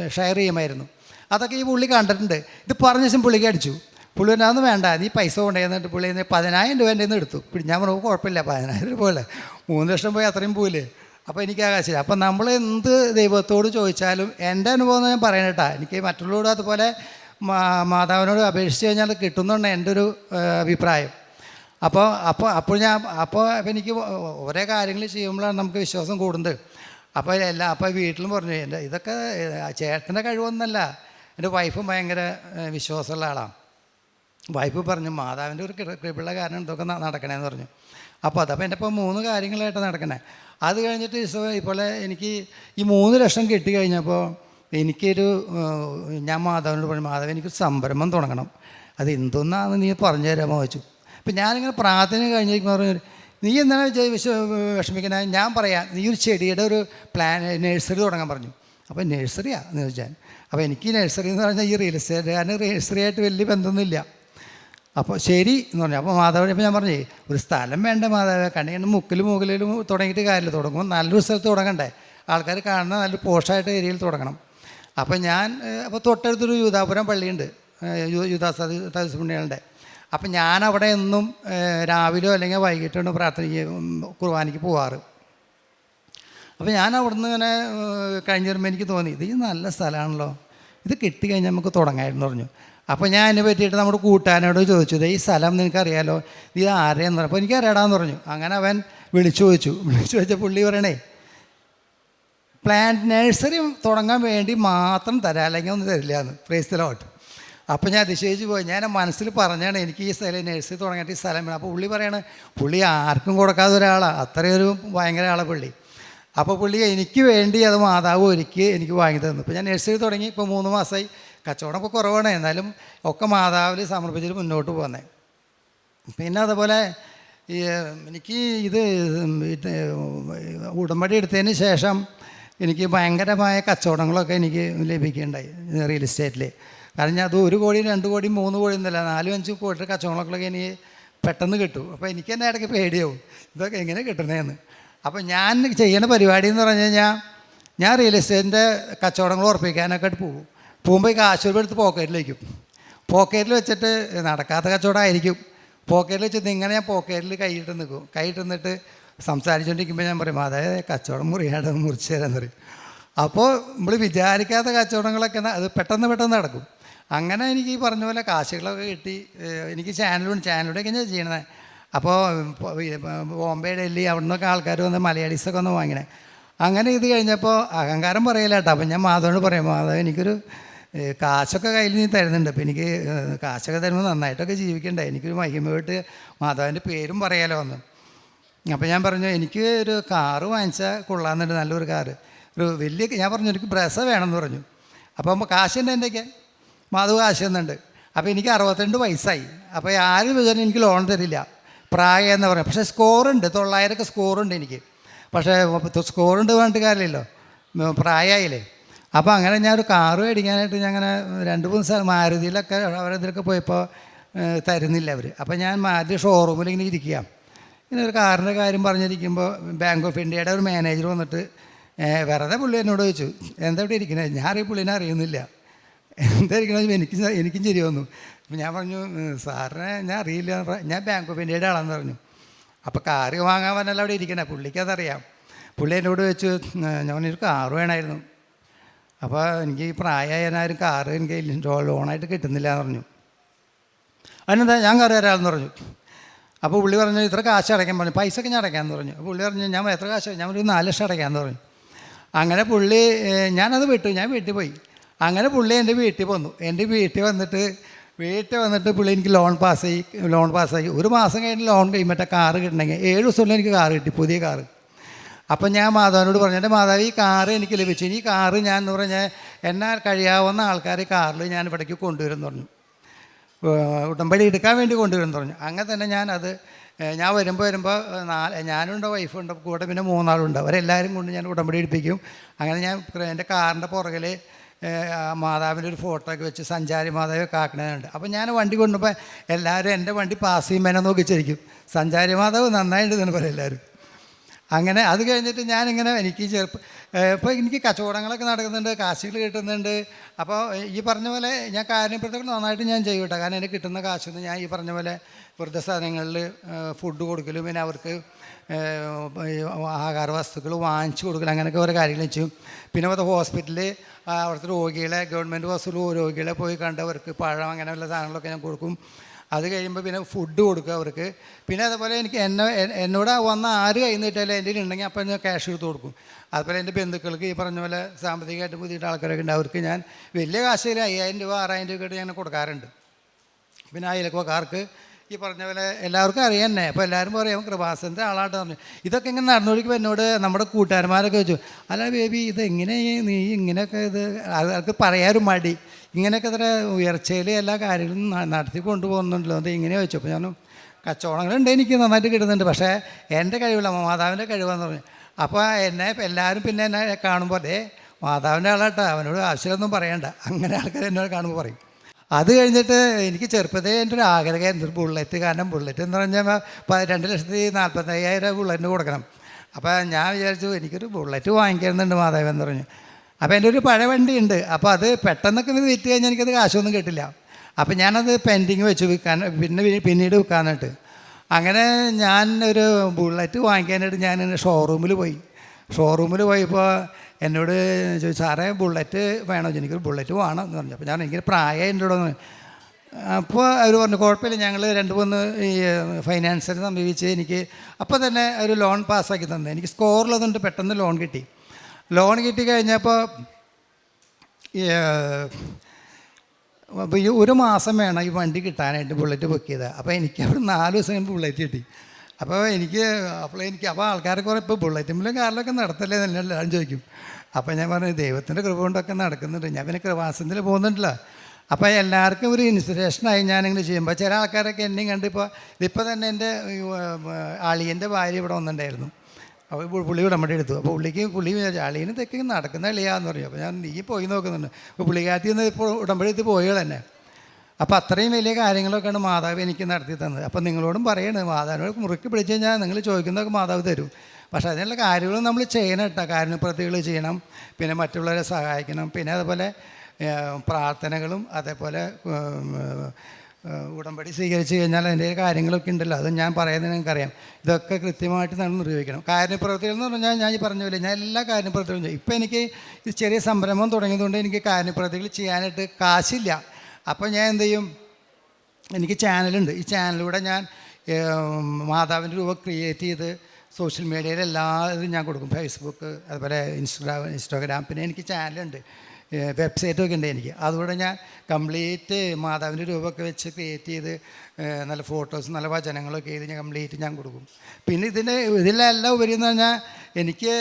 ഷെയർ ചെയ്യുമായിരുന്നു. അതൊക്കെ ഈ പുള്ളി കണ്ടിട്ടുണ്ട്. ഇത് പറഞ്ഞ ശേഷം പുള്ളിക്ക് അടിച്ചു. പുള്ളി അതൊന്നും വേണ്ട നീ പൈസ കൊണ്ടുവന്നിട്ട് പുള്ളി പതിനായിരം രൂപ എന്റെ നിന്ന് എടുത്തു. ഞാൻ പറഞ്ഞു കുഴപ്പമില്ല പതിനായിരം രൂപ പോലെ. മൂന്ന് ലക്ഷം പോയി അത്രയും പോയില്ലേ. അപ്പോൾ എനിക്ക് ആകാശില്ല അപ്പം നമ്മൾ എന്ത് ദൈവത്തോട് ചോദിച്ചാലും എന്റെ അനുഭവം ഞാൻ പറയണേട്ടാ എനിക്ക് മറ്റുള്ളവരോട് അതുപോലെ മാതാവിനോട് അപേക്ഷിച്ച് കഴിഞ്ഞാൽ കിട്ടുന്നുണ്ട് എന്റെ ഒരു അഭിപ്രായം. അപ്പോൾ അപ്പോൾ അപ്പോൾ ഞാൻ അപ്പോൾ എനിക്ക് ഓരോ കാര്യങ്ങൾ ചെയ്യുമ്പോഴാണ് നമുക്ക് വിശ്വാസം കൂടുന്നത്. അപ്പോൾ എല്ലാം അപ്പോൾ വീട്ടിലും പറഞ്ഞു എന്റെ ഇതൊക്കെ ചേട്ടന്റെ കഴിവൊന്നല്ല. എന്റെ വൈഫും ഭയങ്കര വിശ്വാസമുള്ള ആളാണ് വൈഫ് പറഞ്ഞു മാതാവിന്റെ ഒരു കൃപിള്ള കാരണം ഇതൊക്കെ നടക്കണേന്ന് പറഞ്ഞു. അപ്പോൾ അതപ്പോൾ എന്റെ ഇപ്പോൾ മൂന്ന് കാര്യങ്ങളായിട്ട് നടക്കണേ. അത് കഴിഞ്ഞിട്ട് ഈശോ ഇപ്പോൾ എനിക്ക് ഈ മൂന്ന് ലക്ഷം കിട്ടി കഴിഞ്ഞപ്പോൾ എനിക്കൊരു ഞാൻ മാതാവിനോട് പറഞ്ഞു മാതാവ് എനിക്ക് സംരംഭം തുടങ്ങണം. അത് എന്തൊന്നാന്ന് നീ പറഞ്ഞു തരാമോ? വെച്ചു അപ്പം ഞാനിങ്ങനെ പ്രാർത്ഥന കഴിഞ്ഞിരിക്കുമ്പോൾ പറഞ്ഞു നീ എന്താണ് വിഷമിക്കുന്നത് ഞാൻ പറയാം നീ ഒരു ചെടിയുടെ ഒരു പ്ലാൻ നഴ്സറി തുടങ്ങാൻ പറഞ്ഞു. അപ്പോൾ നഴ്സറിയാണ് എന്ന് ചോദിച്ചാൽ അപ്പോൾ എനിക്ക് നഴ്സറി എന്ന് പറഞ്ഞാൽ ഈ റിയൽ എസ്റ്റേറ്റ് കാരണം നഴ്സറി ആയിട്ട് വലിയ ബന്ധമൊന്നുമില്ല. അപ്പോൾ ശരി എന്ന് പറഞ്ഞു. അപ്പോൾ മാതാവിനെ ഇപ്പോൾ ഞാൻ പറഞ്ഞേ ഒരു സ്ഥലം വേണ്ട മാതാവ് കണ്ണിങ്ങനെ മുക്കിൽ മുകളിൽ തുടങ്ങിയിട്ട് കാര്യമില്ല. തുടങ്ങും നല്ലൊരു സ്ഥലത്ത് തുടങ്ങണ്ടേ. ആൾക്കാർ കാണുന്ന നല്ല പോഷായിട്ട് ഏരിയയിൽ തുടങ്ങണം. അപ്പോൾ ഞാൻ അപ്പോൾ തൊട്ടടുത്തൊരു യൂതാപുരം പള്ളിയുണ്ട്. യൂദാസ് തഹസുണ്ണികളുടെ അപ്പം ഞാൻ അവിടെ എന്നും രാവിലെയോ അല്ലെങ്കിൽ വൈകിട്ടോ പ്രാർത്ഥനയ്ക്ക് കുർബാനയ്ക്ക് പോവാറ്. അപ്പോൾ ഞാൻ അവിടുന്ന് ഇങ്ങനെ കഴിഞ്ഞ് വരുമ്പോൾ എനിക്ക് തോന്നി ഇത് നല്ല സ്ഥലമാണല്ലോ ഇത് കിട്ടിക്കഴിഞ്ഞാൽ നമുക്ക് തുടങ്ങായിരുന്നു പറഞ്ഞു. അപ്പോൾ ഞാൻ അതിനെ പറ്റിയിട്ട് നമ്മുടെ കൂട്ടാനോട് ചോദിച്ചു "ദേ ഈ സ്ഥലം നിനക്കറിയാലോ? ഇത് ആരെയെന്ന് പറഞ്ഞു അപ്പോൾ എനിക്ക് അറിയാടാന്ന് പറഞ്ഞു. അങ്ങനെ അവൻ വിളിച്ചു ചോദിച്ചു. വിളിച്ചു ചോദിച്ച പുള്ളി പറയണേ പ്ലാന്റ് നഴ്സറി തുടങ്ങാൻ വേണ്ടി മാത്രം തരാം അല്ലെങ്കിൽ ഒന്നും തരില്ല എന്ന്. പ്രേസ്തലോട്ട് അപ്പോൾ ഞാൻ അതിശയിച്ച് പോയി. ഞാൻ മനസ്സിൽ പറഞ്ഞാണ് എനിക്ക് ഈ സ്ഥലം നഴ്സറി തുടങ്ങിയിട്ട് ഈ സ്ഥലം വേണം. അപ്പോൾ പുള്ളി പറയണ പുള്ളി ആർക്കും കൊടുക്കാത്ത ഒരാളാണ് അത്രയൊരു ഭയങ്കര ആളാണ് പുള്ളി. അപ്പോൾ പുള്ളി എനിക്ക് വേണ്ടി അത് മാതാവ് ഒരുക്കി എനിക്ക് വാങ്ങി തന്നു. ഇപ്പോൾ ഞാൻ നഴ്സറി തുടങ്ങി. ഇപ്പോൾ മൂന്ന് മാസമായി കച്ചവടം ഇപ്പോൾ കുറവാണ്. എന്നാലും ഒക്കെ മാതാവിൽ സമർപ്പിച്ചിട്ട് മുന്നോട്ട് പോകുന്നത് പിന്നെ അതുപോലെ ഈ എനിക്ക് ഇത് ഇത് ഉടമ്പടി എടുത്തതിന് ശേഷം എനിക്ക് ഭയങ്കരമായ കച്ചവടങ്ങളൊക്കെ എനിക്ക് ലഭിക്കുകയുണ്ടായി റിയൽ എസ്റ്റേറ്റിൽ കാരണം ഞാൻ അത് ഒരു കോടി രണ്ട് കോടി മൂന്ന് കോടി ഒന്നുമില്ല നാലും അഞ്ച് കോടി കച്ചവടങ്ങളൊക്കെ എനിക്ക് പെട്ടെന്ന് കിട്ടും. അപ്പോൾ എനിക്ക് തന്നെ ഇടയ്ക്ക് പേടിയാവും ഇതൊക്കെ എങ്ങനെ കിട്ടണേന്ന്. അപ്പോൾ ഞാൻ ചെയ്യുന്ന പരിപാടി എന്ന് പറഞ്ഞു കഴിഞ്ഞാൽ ഞാൻ റിയൽ എസ്റ്റേറ്റിന്റെ കച്ചവടങ്ങൾ ഉറപ്പിക്കാനൊക്കെ ആയിട്ട് പോകും. പോകുമ്പോൾ കാശ് രൂപ എടുത്ത് പോക്കറ്റിൽ വയ്ക്കും പോക്കറ്റിൽ വെച്ചിട്ട് നടക്കാത്ത കച്ചവടമായിരിക്കും. പോക്കറ്റിൽ വെച്ചിട്ട് ഇങ്ങനെ ഞാൻ പോക്കറ്റിൽ കൈയിട്ട് നിൽക്കും കൈയിട്ട് നിന്നിട്ട് സംസാരിച്ചുകൊണ്ടിരിക്കുമ്പോൾ ഞാൻ പറയും അതായത് കച്ചവടം മുറിയാണ്ട് മുറിച്ച് തരാൻ പറയും. അപ്പോൾ നമ്മൾ വിചാരിക്കാത്ത കച്ചവടങ്ങളൊക്കെ അത് പെട്ടെന്ന് പെട്ടെന്ന് നടക്കും. അങ്ങനെ എനിക്ക് ഈ പറഞ്ഞ പോലെ കാശുകളൊക്കെ കിട്ടി. എനിക്ക് ചാനലുണ്ട് ചാനലിലൂടെയൊക്കെ ഞാൻ ചെയ്യണത്. അപ്പോൾ ബോംബെ ഡൽഹി അവിടെ നിന്നൊക്കെ ആൾക്കാർ വന്ന് മലയാളീസൊക്കെ ഒന്ന് വാങ്ങിണേ അങ്ങനെ ഇത് കഴിഞ്ഞപ്പോൾ അഹങ്കാരം പറയില്ല കേട്ടോ അപ്പം ഞാൻ മാധവനോട് പറയും മാധവ് എനിക്കൊരു കാശൊക്കെ കയ്യിൽ നിന്ന് തരുന്നുണ്ട്. അപ്പോൾ എനിക്ക് കാശൊക്കെ തരുമ്പോൾ നന്നായിട്ടൊക്കെ ജീവിക്കണ്ടേ. എനിക്കൊരു മഹിമയായിട്ട് മാധവന്റെ പേരും പറയാലോ എന്ന് അപ്പോൾ ഞാൻ പറഞ്ഞു എനിക്ക് ഒരു കാറ് വാങ്ങിച്ചാൽ കൊള്ളാമെന്നുണ്ട്. നല്ലൊരു കാറ്. ഒരു വലിയ ഞാൻ പറഞ്ഞു എനിക്ക് ബ്രസ വേണമെന്ന് പറഞ്ഞു. അപ്പോൾ അപ്പോൾ കാശുണ്ട് എന്റെയൊക്കെ മാധവ് കാശ് തന്നുണ്ട് അപ്പോൾ എനിക്ക് അറുപത്തിരണ്ട് വയസ്സായി. അപ്പോൾ ആരും വിചാരം എനിക്ക് ലോൺ തരില്ല. പ്രായം എന്ന് പറയാം. പക്ഷേ സ്കോറുണ്ട്. തൊള്ളായിരമൊക്കെ സ്കോറുണ്ട് എനിക്ക്. പക്ഷേ സ്കോറുണ്ട് പറഞ്ഞിട്ട് കാര്യമില്ലല്ലോ. പ്രായമായില്ലേ? അപ്പോൾ അങ്ങനെ ഞാനൊരു കാറ് മേടിക്കാനായിട്ട് ഞാൻ അങ്ങനെ രണ്ട് മൂന്ന് സ്ഥലം മാരുതിയിലൊക്കെ അവരതിലൊക്കെ പോയപ്പോൾ തരുന്നില്ല അവർ അപ്പോൾ ഞാൻ മാരുതി ഷോറൂമിൽ ഇങ്ങനെ ഇരിക്കുക ഇങ്ങനെ ഒരു കാറിന്റെ കാര്യം പറഞ്ഞിരിക്കുമ്പോൾ ബാങ്ക് ഓഫ് ഇന്ത്യയുടെ ഒരു മാനേജർ വന്നിട്ട് വെറുതെ പുള്ളി എന്നോട് ചോദിച്ചു എന്താ ഇവിടെ ഇരിക്കുന്നത് ഞാൻ ഈ പുള്ളിനെ അറിയുന്നില്ല. എന്താ ഇരിക്കണമെന്ന് എനിക്ക് എനിക്കും ശരി വന്നു. ഞാൻ പറഞ്ഞു "ഉം, സാറിനെ ഞാൻ അറിയില്ല. ഞാൻ ബാങ്ക് ഓഫ് ഇന്ത്യയുടെ ആളാന്ന് പറഞ്ഞു. അപ്പോൾ കാറ് വാങ്ങാൻ വന്നല്ല അവിടെ ഇരിക്കണേ പുള്ളിക്കതറിയാം പുള്ളി എന്നോട് വെച്ച് ഞാൻ ഒരു കാറ് വേണമായിരുന്നു അപ്പോൾ എനിക്ക് ഈ പ്രായമായാലും കാറ് എനിക്ക് ലോണായിട്ട് കിട്ടുന്നില്ല എന്ന് പറഞ്ഞു. അതിനെന്താ ഞാൻ കാറ് തരാമെന്ന് പറഞ്ഞു. അപ്പോൾ പുള്ളി പറഞ്ഞു ഇത്ര കാശ് അടയ്ക്കാൻ പറഞ്ഞു. പൈസ ഒക്കെ ഞാൻ അടയ്ക്കാമെന്ന് പറഞ്ഞു. അപ്പോൾ പുള്ളി പറഞ്ഞു ഞാൻ എത്ര കാശ് ഞാൻ ഒരു നാല് ലക്ഷം അടയ്ക്കാമെന്ന് പറഞ്ഞു. അങ്ങനെ പുള്ളി ഞാനത് വിട്ടു ഞാൻ വീട്ടിൽ പോയി. അങ്ങനെ പുള്ളി എന്റെ വീട്ടിൽ വന്നു. എന്റെ വീട്ടിൽ വന്നിട്ട് വീട്ടിൽ വന്നിട്ട് പുള്ളി എനിക്ക് ലോൺ പാസ്സായി ലോൺ പാസ്സായി. ഒരു മാസം കഴിഞ്ഞ് ലോൺ കഴിയുമ്പോൾ കാറ് കിട്ടണമെങ്കിൽ ഏഴ് ദിവസമുള്ള എനിക്ക് കാറ് കിട്ടി പുതിയ കാറ്. അപ്പം ഞാൻ മാതാവിനോട് പറഞ്ഞു എന്റെ മാതാവ് ഈ കാറ് എനിക്ക് ലഭിച്ചു. ഇനി കാറ് ഞാൻ എന്ന് പറഞ്ഞാൽ എന്നാൽ കഴിയാവുന്ന ആൾക്കാർ കാറിൽ ഞാൻ ഇവിടേക്ക് കൊണ്ടുവരുമെന്ന് പറഞ്ഞു. ഉടമ്പടി എടുക്കാൻ വേണ്ടി കൊണ്ടുവരുമെന്ന് പറഞ്ഞു. അങ്ങനെ തന്നെ അത് ഞാൻ വരുമ്പോൾ വരുമ്പോൾ നാല് ഞാനുണ്ട് വൈഫുണ്ട് കൂടെ പിന്നെ മൂന്നാളുണ്ട്. അവരെല്ലാവരും കൊണ്ട് ഞാൻ ഉടമ്പടി എടുപ്പിക്കും. അങ്ങനെ ഞാൻ എന്റെ കാറിന്റെ പുറകിൽ മാതാവിന്റെ ഒരു ഫോട്ടോ ഒക്കെ വെച്ച് സഞ്ചാരി മാതാവ് കാക്കണുണ്ട് അപ്പോൾ ഞാൻ വണ്ടി കൊണ്ടുപോയി എല്ലാവരും എന്റെ വണ്ടി പാസ് ചെയ്യുമ്പോൾ എന്നെ നോക്കിച്ചിരിക്കും സഞ്ചാരി മാതാവ് നന്നായിട്ട് തന്നെ പറയും എല്ലാവരും. അങ്ങനെ അത് കഴിഞ്ഞിട്ട് ഞാനിങ്ങനെ എനിക്ക് ചെറുപ്പം ഇപ്പോൾ എനിക്ക് കച്ചവടങ്ങളൊക്കെ നടക്കുന്നുണ്ട് കാശുകൾ കിട്ടുന്നുണ്ട്. അപ്പോൾ ഈ പറഞ്ഞ പോലെ ഞാൻ കാര്യപ്രവർത്തനം നന്നായിട്ട് ഞാൻ ചെയ്യും കേട്ടോ. കാരണം എനിക്ക് കിട്ടുന്ന കാശൊന്നും ഞാൻ ഈ പറഞ്ഞ പോലെ വൃദ്ധസ്ഥാനങ്ങളിൽ ഫുഡ് കൊടുക്കലും പിന്നെ അവർക്ക് ആഹാര വസ്തുക്കൾ വാങ്ങിച്ചു കൊടുക്കലും അങ്ങനെയൊക്കെ ഓരോ കാര്യങ്ങൾ ചെയ്യും. പിന്നെ അത് ഹോസ്പിറ്റലിൽ അവിടുത്തെ രോഗികളെ ഗവൺമെന്റ് ഹോസ്പിറ്റലിൽ രോഗികളെ പോയി കണ്ടവർക്ക് പഴം അങ്ങനെയുള്ള സാധനങ്ങളൊക്കെ ഞാൻ കൊടുക്കും. അത് കഴിയുമ്പോൾ പിന്നെ ഫുഡ് കൊടുക്കുക അവർക്ക്. പിന്നെ അതുപോലെ എനിക്ക് എന്നെ എന്നോട് വന്ന ആര് കൈ നീട്ടാലും എന്റെ ഉണ്ടെങ്കിൽ അപ്പം ഞാൻ ക്യാഷ് എടുത്ത് കൊടുക്കും. അതുപോലെ എന്റെ ബന്ധുക്കൾക്ക് ഈ പറഞ്ഞ പോലെ സാമ്പത്തികമായിട്ട് പുതിയിട്ട് ആൾക്കാരൊക്കെ ഉണ്ട് അവർക്ക് ഞാൻ വലിയ കാശിൽ അയ്യായിരം രൂപ ആറായിരം രൂപ ഞാൻ കൊടുക്കാറുണ്ട്. പിന്നെ അയൽവക്കാർക്ക് ഈ പറഞ്ഞ പോലെ എല്ലാവർക്കും അറിയാം തന്നെ അപ്പോൾ എല്ലാവരും പറയും കൃപാസനത്തെ ആളായിട്ട് പറഞ്ഞു. ഇതൊക്കെ ഇങ്ങനെ നടന്നുകൊടുക്കുമ്പോൾ എന്നോട് നമ്മുടെ കൂട്ടുകാരന്മാരൊക്കെ ചോദിച്ചു അല്ല ബേബി ഇത് എങ്ങനെ നീ ഇങ്ങനെയൊക്കെ ഇത്? അവർക്ക് പറയാനും മടി. ഇങ്ങനെയൊക്കെ ഇത്ര ഉയർച്ചയിൽ എല്ലാ കാര്യങ്ങളും നടത്തി കൊണ്ടുപോകുന്നുണ്ടല്ലോ. അത് ഇങ്ങനെ വെച്ചു അപ്പോൾ ഞാൻ കച്ചവടങ്ങളുണ്ട് എനിക്ക് നന്നായിട്ട് കിട്ടുന്നുണ്ട്. പക്ഷേ എന്റെ കഴിവില്ല മാതാവിന്റെ കഴിവെന്ന് പറഞ്ഞു. അപ്പോൾ എന്നെ എല്ലാവരും പിന്നെ എന്നെ കാണുമ്പോൾ അതേ മാതാവിന്റെ ആളാട്ടോ. അവനോട് ആവശ്യമൊന്നും പറയണ്ട. അങ്ങനെ ആൾക്കാർ എന്നോട് കാണുമ്പോൾ പറയും. അത് കഴിഞ്ഞിട്ട് എനിക്ക് ചെറുപ്പത്തെ എന്റെ ഒരു ആഗ്രഹമായിരുന്നു ബുള്ളറ്റ് കാരണം ബുള്ളറ്റ് എന്ന് പറഞ്ഞാൽ രണ്ട് ലക്ഷത്തി നാൽപ്പത്തയ്യായിരം ബുള്ളറ്റിന് കൊടുക്കണം. അപ്പോൾ ഞാൻ വിചാരിച്ചു എനിക്കൊരു ബുള്ളറ്റ് വാങ്ങിക്കുന്നുണ്ട് മാതാവ് എന്ന് പറഞ്ഞു. അപ്പോൾ എന്റെ ഒരു പഴയ വണ്ടി ഉണ്ട് അപ്പോൾ അത് പെട്ടെന്നൊക്കെ ഇത് വിറ്റ് കഴിഞ്ഞാൽ എനിക്കത് കാശൊന്നും കിട്ടില്ല. അപ്പോൾ ഞാനത് പെൻഡിങ് വെച്ച് വിൽക്കാൻ പിന്നെ പിന്നീട് വിൽക്കാനായിട്ട് അങ്ങനെ ഞാൻ ഒരു ബുള്ളറ്റ് വാങ്ങിക്കാനായിട്ട് ഞാൻ ഷോറൂമിൽ പോയി. ഷോറൂമിൽ പോയപ്പോൾ എന്നോട് ചോദിച്ചു സാറേ ബുള്ളറ്റ് വേണോ? എനിക്കൊരു ബുള്ളറ്റ് വേണം എന്ന് പറഞ്ഞു. അപ്പോൾ ഞാൻ എനിക്ക് പ്രായം എന്റെ കൂടെ അപ്പോൾ അവർ പറഞ്ഞു കുഴപ്പമില്ല ഞങ്ങൾ രണ്ട് മൂന്ന് ഈ ഫൈനാൻസിനെ സമീപിച്ച് എനിക്ക് അപ്പോൾ തന്നെ ഒരു ലോൺ പാസ്സാക്കി തന്നെ. എനിക്ക് സ്കോറിലതുകൊണ്ട് പെട്ടെന്ന് ലോൺ കിട്ടി. ലോൺ കിട്ടി കഴിഞ്ഞപ്പോൾ അപ്പോൾ ഈ ഒരു മാസം വേണം ഈ വണ്ടി കിട്ടാനായിട്ട് ബുള്ളറ്റ് ബുക്ക് ചെയ്തത് അപ്പോൾ എനിക്ക് അവിടെ നാല് ദിവസം കഴിഞ്ഞ് ബുള്ളറ്റ് കിട്ടി. അപ്പോൾ എനിക്ക് അപ്പോൾ എനിക്ക് അപ്പോൾ ആൾക്കാരെ കുറേ ഇപ്പോൾ ബുള്ളറ്റുമ്പിലും കാറിലൊക്കെ നടത്തല്ലേ എന്നല്ല എല്ലാവരും ചോദിക്കും. അപ്പോൾ ഞാൻ പറഞ്ഞു ദൈവത്തിന്റെ കൃപ കൊണ്ടൊക്കെ നടക്കുന്നുണ്ട്. ഞാൻ പിന്നെ കൃപാസനത്തിൽ പോകുന്നുണ്ടല്ലോ. അപ്പോൾ എല്ലാവർക്കും ഒരു ഇൻസ്പിറേഷനായി ഞാനിങ്ങനെ ചെയ്യുമ്പോൾ ചില ആൾക്കാരൊക്കെ എന്നെയും കണ്ട് ഇപ്പോൾ തന്നെ എന്റെ അളിയന്റെ ഭാര്യ ഇവിടെ വന്നിട്ടുണ്ടായിരുന്നു. അപ്പോൾ ഇപ്പോൾ പുള്ളി നമ്മുടെ എടുത്തു അപ്പോൾ പുള്ളിക്ക് പുള്ളി വിചാരിച്ചു അളിയന് തെക്ക് നടക്കുന്ന അളിയാന്ന് പറഞ്ഞു അപ്പോൾ ഞാൻ നീ പോയി നോക്കുന്നുണ്ട്. അപ്പോൾ പുള്ളിക്കാരത്തിൽ നിന്ന് ഇപ്പോൾ ഉടമ്പടി പോയോ തന്നെ അപ്പോൾ അത്രയും വലിയ കാര്യങ്ങളൊക്കെയാണ് മാതാവ് എനിക്ക് നടത്തി തന്നത്. അപ്പോൾ നിങ്ങളോടും പറയണത് മാതാവിനോട് മുറുക്കി പിടിച്ചു കഴിഞ്ഞാൽ നിങ്ങൾ ചോദിക്കുന്നതൊക്കെ മാതാവ് തരും. പക്ഷേ അതിനുള്ള കാര്യങ്ങളും നമ്മൾ ചെയ്യണം കേട്ടോ. കാരുണ്യപ്രതികൾ ചെയ്യണം പിന്നെ മറ്റുള്ളവരെ സഹായിക്കണം പിന്നെ അതുപോലെ പ്രാർത്ഥനകളും അതേപോലെ ഉടമ്പടി സ്വീകരിച്ച് കഴിഞ്ഞാൽ അതിന്റെ കാര്യങ്ങളൊക്കെ ഉണ്ടല്ലോ. അത് ഞാൻ പറയുന്നത് നിങ്ങൾക്കറിയാം. ഇതൊക്കെ കൃത്യമായിട്ട് നമ്മൾ നിർവഹിക്കണം. കാര്യപ്രവർത്തികൾ എന്ന് പറഞ്ഞാൽ ഞാൻ ഈ പറഞ്ഞ പോലെ ഞാൻ എല്ലാ കാര്യപ്രവർത്തികളും ചെയ്യും. ഇപ്പോൾ എനിക്ക് ചെറിയ സംരംഭം തുടങ്ങിയതുകൊണ്ട് എനിക്ക് കാര്യപ്രവർത്തികൾ ചെയ്യാനായിട്ട് കാശില്ല. അപ്പോൾ ഞാൻ എന്ത് ചെയ്യും? എനിക്ക് ചാനലുണ്ട്. ഈ ചാനലിലൂടെ ഞാൻ മാതാവിന്റെ രൂപ ക്രിയേറ്റ് ചെയ്ത് സോഷ്യൽ മീഡിയയിൽ ഇതും ഞാൻ കൊടുക്കും. ഫേസ്ബുക്ക് അതുപോലെ ഇൻസ്റ്റാഗ്രാം ഇൻസ്റ്റാഗ്രാം പിന്നെ എനിക്ക് ചാനലുണ്ട്. വെബ്സൈറ്റൊക്കെ ഉണ്ട് എനിക്ക്. അതുകൊണ്ട് ഞാൻ കംപ്ലീറ്റ് മാതാവിന്റെ രൂപമൊക്കെ വെച്ച് ക്രിയേറ്റ് ചെയ്ത് നല്ല ഫോട്ടോസ് നല്ല വചനങ്ങളൊക്കെ ചെയ്ത് ഞാൻ കംപ്ലീറ്റ് ഞാൻ കൊടുക്കും. പിന്നെ ഇതിന്റെ ഇതിലെല്ലാം ഉപരി എന്ന് പറഞ്ഞാൽ എനിക്ക്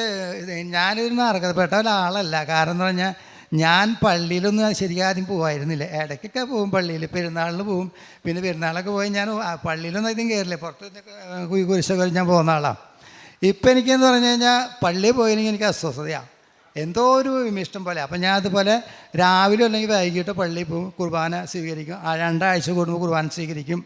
ഞാനൊരു അർഹതപ്പെട്ട ഒരാളല്ല. കാരണം എന്ന് പറഞ്ഞാൽ ഞാൻ പള്ളിയിലൊന്നും ശരിക്കും ആദ്യം പോകായിരുന്നില്ല ഇടയ്ക്കൊക്കെ പോകും പള്ളിയിൽ പെരുന്നാളിൽ പോകും പിന്നെ പെരുന്നാളൊക്കെ പോയി ഞാൻ പള്ളിയിലൊന്നും അധികം കയറില്ല പുറത്ത് കുരിശൊക്കെ ഞാൻ പോകുന്ന ആളാണ് ഇപ്പം എനിക്കെന്ന് പറഞ്ഞു കഴിഞ്ഞാൽ പള്ളിയിൽ പോയില്ലെങ്കിൽ എനിക്ക് അസ്വസ്ഥതയാണ് എന്തോ ഒരു വിമിഷ്ടം പോലെ. അപ്പം ഞാൻ അതുപോലെ രാവിലെ അല്ലെങ്കിൽ വൈകിട്ട് പള്ളിയിൽ പോകും കുർബാന സ്വീകരിക്കും. രണ്ടാഴ്ച കൂടുമ്പോൾ കുർബാന സ്വീകരിക്കും.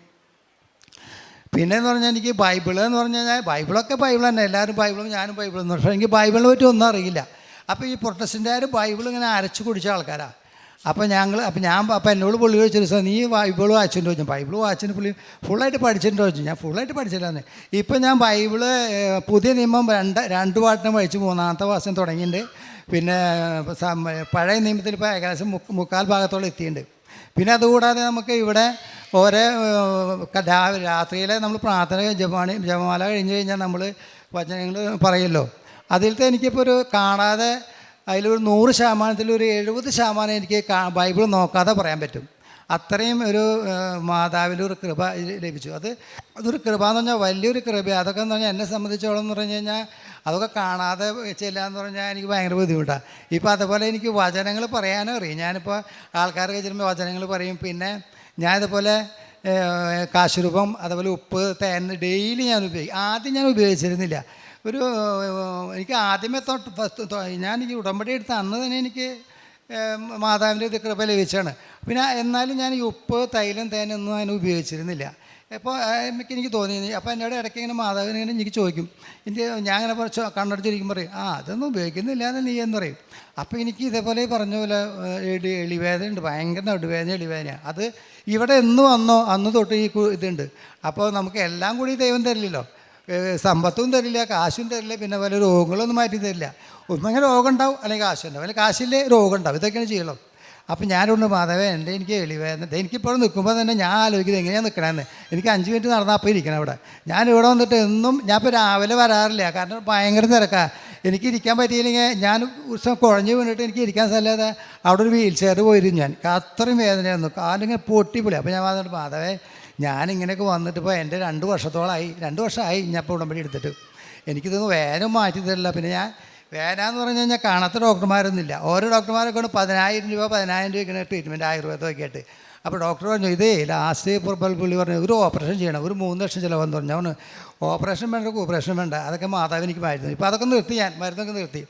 പിന്നെ എന്ന് പറഞ്ഞാൽ എനിക്ക് ബൈബിൾ എന്ന് പറഞ്ഞു കഴിഞ്ഞാൽ ബൈബിളൊക്കെ ബൈബിൾ തന്നെ. എല്ലാവരും ബൈബിളും ഞാനും ബൈബിളും എന്ന്. പക്ഷേ എനിക്ക് ബൈബിളിനെ പറ്റി ഒന്നും അറിയില്ല. അപ്പോൾ ഈ പ്രൊട്ടസ്റ്റന്റുകാർ ബൈബിൾ ഇങ്ങനെ അരച്ച് കുടിച്ച ആൾക്കാരാണ് അപ്പോൾ ഞങ്ങൾ അപ്പോൾ ഞാൻ അപ്പോൾ എന്നോട് പുള്ളി ചോദിച്ചു സാർ നീ ബൈബിൾ വായിച്ചിട്ടുണ്ടോ? ചോദിച്ചു. ബൈബിൾ വായിച്ചിട്ട് പുള്ളി ഫുള്ളായിട്ട് പഠിച്ചിട്ടുണ്ടോ ചോദിച്ചു. ഞാൻ ഫുള്ളായിട്ട് പഠിച്ചില്ലാന്ന്. ഇപ്പം ഞാൻ ബൈബിൾ പുതിയ നിയമം രണ്ട് രണ്ട് പാട്ടിനും വായിച്ച് മൂന്നാമത്തെ വാസം തുടങ്ങിയിട്ടുണ്ട്. പിന്നെ പഴയ നിയമത്തിൽ ഇപ്പോൾ ഏകദേശം മുക്ക് മുക്കാൽ ഭാഗത്തോളം എത്തിയിട്ടുണ്ട്. പിന്നെ അതുകൂടാതെ നമുക്ക് ഇവിടെ ഓരോ രാത്രിയിലെ നമ്മൾ പ്രാർത്ഥന ജപമാണി ജപമാല കഴിഞ്ഞ് കഴിഞ്ഞാൽ നമ്മൾ വചനങ്ങൾ പറയുമല്ലോ അതിലത്തെ എനിക്കിപ്പോൾ ഒരു കാണാതെ അതിലൊരു നൂറ് ശതമാനത്തിൽ ഒരു എഴുപത് ശതമാനം എനിക്ക് ബൈബിൾ നോക്കാതെ പറയാൻ പറ്റും. അത്രയും ഒരു മാതാവിന്റെ ഒരു കൃപ ലഭിച്ചു. അത് അതൊരു കൃപ എന്ന് പറഞ്ഞാൽ വലിയൊരു കൃപ അതൊക്കെ എന്ന് പറഞ്ഞാൽ എന്നെ സംബന്ധിച്ചോളം എന്ന് പറഞ്ഞു കഴിഞ്ഞാൽ അതൊക്കെ കാണാതെ ചെല്ലുക എന്ന് പറഞ്ഞാൽ എനിക്ക് ഭയങ്കര ബുദ്ധിമുട്ടാണ് ഇപ്പോൾ അതുപോലെ എനിക്ക് വചനങ്ങൾ പറയാനും അറിയും. ഞാനിപ്പോൾ ആൾക്കാരൊക്കെ ചെല്ലുമ്പോൾ വചനങ്ങൾ പറയും. പിന്നെ ഏഹ്, കാശുരൂപം അതുപോലെ ഉപ്പ് തേൻ ഡെയിലി ഞാൻ ഉപയോഗിക്കും. ആദ്യം ഞാൻ ഉപയോഗിച്ചിരുന്നില്ല. ഒരു എനിക്ക് ആദ്യമേ തൊട്ട് ഫസ്റ്റ് ഞാൻ എനിക്ക് ഉടമ്പടി എടുത്ത് അന്ന് തന്നെ എനിക്ക് മാതാവിന്റെ ഇത് കൃപ ലഭിച്ചാണ്. പിന്നെ എന്നാലും ഞാൻ ഈ ഉപ്പ് തൈലം തേനൊന്നും അതിന് ഉപയോഗിച്ചിരുന്നില്ല. അപ്പോൾ എനിക്ക് എനിക്ക് തോന്നി അപ്പോൾ എന്നോട് ഇടയ്ക്ക് ഇങ്ങനെ മാതാവിനെ ഇങ്ങനെ എനിക്ക് ചോദിക്കും. എനിക്ക് ഞാൻ അങ്ങനെ കുറച്ച് കണ്ണടച്ചിരിക്കും പറയും ആ അതൊന്നും ഉപയോഗിക്കുന്നില്ല എന്ന് നീ എന്ന് പറയും. അപ്പോൾ എനിക്ക് ഇതേപോലെ പറഞ്ഞ പോലെ എടി എളിവേദന ഉണ്ട്. ഭയങ്കര നടുവേദന എളിവേദനയാണ് അത് ഇവിടെ എന്ന് വന്നോ അന്ന് തൊട്ട് ഈ ഇതുണ്ട്. അപ്പോൾ നമുക്ക് എല്ലാം കൂടി ദൈവം തരില്ലല്ലോ. സമ്പത്തും തരില്ല കാശും തരില്ല പിന്നെ പല രോഗങ്ങളൊന്നും മാറ്റി തരില്ല. ഒന്നങ്ങനെ രോഗം ഉണ്ടാവും അല്ലെങ്കിൽ കാശുണ്ടാവും അല്ലെങ്കിൽ കാശില്ലേ രോഗം ഉണ്ടാവും ഇതൊക്കെയാണ് ചെയ്യണം. അപ്പം ഞാനുണ്ട് മാധവേ എന്റെ എനിക്ക് എളിവേദന. എനിക്കിപ്പോഴും നിൽക്കുമ്പോൾ തന്നെ ഞാൻ ആലോചിക്കുന്നത് എങ്ങനെയാണ് നിൽക്കണമെന്ന് എനിക്ക് അഞ്ച് മിനിറ്റ് നടന്നാൽ അപ്പോൾ ഇരിക്കണം ഇവിടെ. ഞാൻ ഇവിടെ വന്നിട്ട് എന്നും ഞാൻ ഇപ്പോൾ രാവിലെ വരാറില്ല. കാരണം ഭയങ്കര തിരക്കാണ് എനിക്ക് ഇരിക്കാൻ പറ്റിയില്ലെങ്കിൽ ഞാൻ ഉത്സവം കുഴഞ്ഞു വീണിട്ട് എനിക്ക് ഇരിക്കാൻ സ്ഥലമില്ലാതെ അവിടെ ഒരു വീൽ ചെയർ പോയിരുന്നു ഞാൻ. അത്രയും വേദനയായിരുന്നു. കാലിങ്ങനെ പൊട്ടിപ്പൊളി. അപ്പോൾ ഞാൻ വന്നിട്ട് മാധവേ ഞാനിങ്ങനെയൊക്കെ വന്നിട്ട് ഇപ്പോൾ എന്റെ രണ്ട് വർഷത്തോളമായി രണ്ട് വർഷമായി ഞാൻ ഇപ്പോൾ ഉടമ്പടി എടുത്തിട്ട്. എനിക്കിതൊന്നും വേദന മാറ്റി തരില്ല പിന്നെ ഞാൻ വേദന എന്ന് പറഞ്ഞു കഴിഞ്ഞാൽ കാണാത്ത ഡോക്ടർമാരൊന്നുമില്ല. ഓരോ ഡോക്ടർമാരൊക്കെ കൊണ്ട് പതിനായിരം രൂപ പതിനായിരം രൂപയ്ക്കാണ് ട്രീറ്റ്മെന്റ് ആയുർവേദമൊക്കെ ആയിട്ട്. അപ്പോൾ ഡോക്ടർ പറഞ്ഞു ഇതേ ലാസ്റ്റ് പുറപ്പൽ പുള്ളി പറഞ്ഞു ഒരു ഓപ്പറേഷൻ ചെയ്യണം. ഒരു മൂന്ന് ലക്ഷം ചിലവെന്ന് പറഞ്ഞു. അവന് ഓപ്പറേഷൻ വേണ്ട ഓപ്പറേഷൻ വേണ്ട. അതൊക്കെ മാതാവ് എനിക്ക് മരുന്ന് ഇപ്പോൾ അതൊക്കെ നിർത്തി ഞാൻ മരുന്നൊക്കെ നിർത്തി.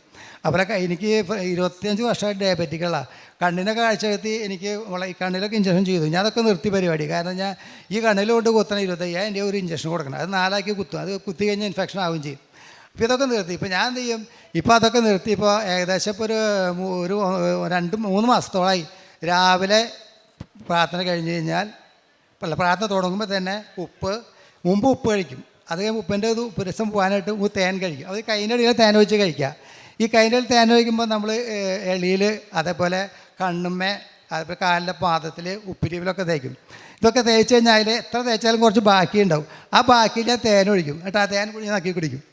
അപ്പോഴൊക്കെ എനിക്ക് ഇരുപത്തിയഞ്ച് വർഷമായിട്ട് ഡയബറ്റിക്കുള്ള കണ്ണിനെ കാഴ്ചവെത്തി എനിക്ക് ഈ കണ്ണിലൊക്കെ ഇഞ്ചക്ഷൻ ചെയ്തു. ഞാൻ അതൊക്കെ നിർത്തി പരിപാടി. കാരണം ഞാൻ ഈ കണ്ണിലോട്ട് കുത്തണം ഇരുപത്തയ്യായിരം എന്റെ ഒരു ഇഞ്ചക്ഷൻ കൊടുക്കണം. അത് നാലാക്കി കുത്തും. അത് കുത്തി കഴിഞ്ഞാൽ ഇൻഫെക്ഷൻ ആവുകയും ചെയ്യും. അപ്പോൾ ഇതൊക്കെ നിർത്തി. ഇപ്പോൾ ഞാൻ എന്ത് ചെയ്യും? ഇപ്പോൾ അതൊക്കെ നിർത്തി. ഇപ്പോൾ ഏകദേശം ഇപ്പോൾ ഒരു ഒരു രണ്ട് മൂന്ന് മാസത്തോളമായി രാവിലെ പ്രാർത്ഥന കഴിഞ്ഞ് കഴിഞ്ഞാൽ പ്രാർത്ഥന തുടങ്ങുമ്പോൾ തന്നെ ഉപ്പ് മുമ്പ് ഉപ്പ് കഴിക്കും. അത് കഴിയുമ്പോൾ ഉപ്പിന്റെ ഇത് പുരസം പോകാനായിട്ട് തേൻ കഴിക്കും. അത് കൈന്റെ അടിയിൽ തേൻ വെച്ച് കഴിക്കുക. ഈ കൈന്റെ അടിയിൽ തേൻ വയ്ക്കുമ്പോൾ നമ്മൾ എളിയിൽ അതേപോലെ കണ്ണുമ്മേ അതേപോലെ കാലിന്റെ പാദത്തിൽ ഉപ്പിരിവിലൊക്കെ തേക്കും. ഇതൊക്കെ തേച്ച് കഴിഞ്ഞാൽ എത്ര തേച്ചാലും കുറച്ച് ബാക്കിയുണ്ടാവും. ആ ബാക്കിയിൽ ഞാൻ തേൻ ഒഴിക്കും. എന്നിട്ട് ആ തേൻ കുടിച്ച് നക്കി കുടിക്കും.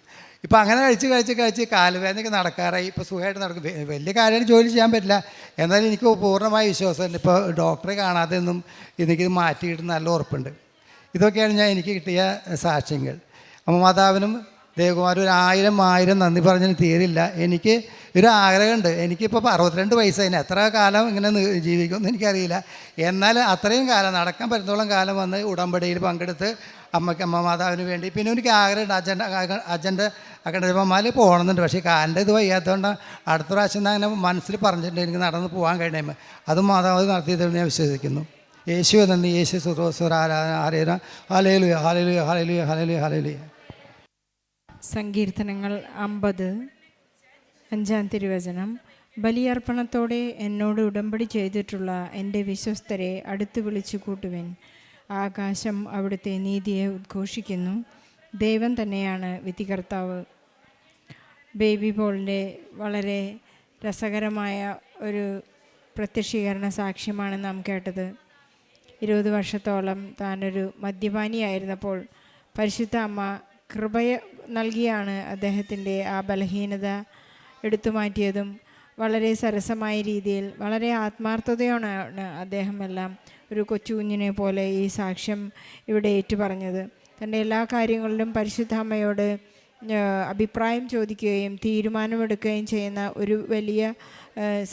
ഇപ്പം അങ്ങനെ കഴിച്ച് കഴിച്ച് കഴിച്ച് കാലുവേദനയ്ക്ക് നടക്കാറായി. ഇപ്പോൾ സുഖമായിട്ട് നടക്കും. വലിയ കാര്യമായിട്ട് ജോലി ചെയ്യാൻ പറ്റില്ല. എന്നാലും എനിക്ക് പൂർണമായ വിശ്വാസമുണ്ട് ഇപ്പോൾ ഡോക്ടറെ കാണാതെ ഒന്നും എനിക്കിത് മാറ്റിയിട്ട് നല്ല ഉറപ്പുണ്ട്. ഇതൊക്കെയാണ് ഞാൻ എനിക്ക് കിട്ടിയ സാക്ഷ്യങ്ങൾ. അമ്മ മാതാവിനും ദേവകുമാരും ഒരു ആയിരം ആയിരം നന്ദി പറഞ്ഞതിന് തീരില്ല. എനിക്ക് ഒരു ആഗ്രഹമുണ്ട്. എനിക്കിപ്പോൾ അറുപത്തിരണ്ട് വയസ്സായി എത്ര കാലം ഇങ്ങനെ ജീവിക്കുമെന്ന് എനിക്കറിയില്ല. എന്നാൽ അത്രയും കാലം നടക്കാൻ പറ്റുന്നോളം കാലം വന്ന് ഉടമ്പടിയിൽ പങ്കെടുത്ത് അമ്മയ്ക്ക് അമ്മ മാതാവിന് വേണ്ടി പിന്നെ എനിക്ക് ആഗ്രഹമുണ്ട്. അച്ഛന്റെ അച്ഛന്റെ അക്കണ്ടമാൽ പോകണമെന്നുണ്ട്. പക്ഷേ കാലിന്റെ ഇത് വയ്യാത്തതുകൊണ്ട് അടുത്ത പ്രാവശ്യം ഞാൻ അങ്ങനെ മനസ്സിൽ പറഞ്ഞിട്ടുണ്ട് എനിക്ക് നടന്ന് പോകാൻ കഴിയുമ്പോൾ അതും മാതാവ് നടത്തിയതെന്ന് ഞാൻ വിശ്വസിക്കുന്നു. യേശു നന്ദി. യേശു സുറോസുര ആരാധന ആരേന. ഹലേലു ഹലേലു ഹലേലു ഹലേലു ഹാലേലുയ സങ്കീർത്തനങ്ങൾ അമ്പത് അഞ്ചാം തിരുവചനം. ബലിയർപ്പണത്തോടെ എന്നോട് ഉടമ്പടി ചെയ്തിട്ടുള്ള എന്റെ വിശ്വസ്തരെ അടുത്ത് വിളിച്ചു കൂട്ടുവിൻ. ആകാശം അവിടുത്തെ നീതിയെ ഉദ്ഘോഷിക്കുന്നു. ദൈവം തന്നെയാണ് വിധികർത്താവ്. ബേബി പോളിന്റെ വളരെ രസകരമായ ഒരു പ്രത്യക്ഷീകരണ സാക്ഷ്യമാണ് നാം കേട്ടത്. ഇരുപത് വർഷത്തോളം താനൊരു മദ്യപാനിയായിരുന്നപ്പോൾ പരിശുദ്ധ അമ്മ കൃപയ നൽകിയാണ് അദ്ദേഹത്തിന്റെ ആ ബലഹീനത എടുത്തു മാറ്റിയതും വളരെ സരസമായ രീതിയിൽ വളരെ ആത്മാർത്ഥതയോടാണ് അദ്ദേഹം എല്ലാം ഒരു കൊച്ചുകുഞ്ഞിനെ പോലെ ഈ സാക്ഷ്യം ഇവിടെ ഏറ്റുപറഞ്ഞത്. തന്റെ എല്ലാ കാര്യങ്ങളിലും പരിശുദ്ധാമ്മയോട് അഭിപ്രായം ചോദിക്കുകയും തീരുമാനമെടുക്കുകയും ചെയ്യുന്ന ഒരു വലിയ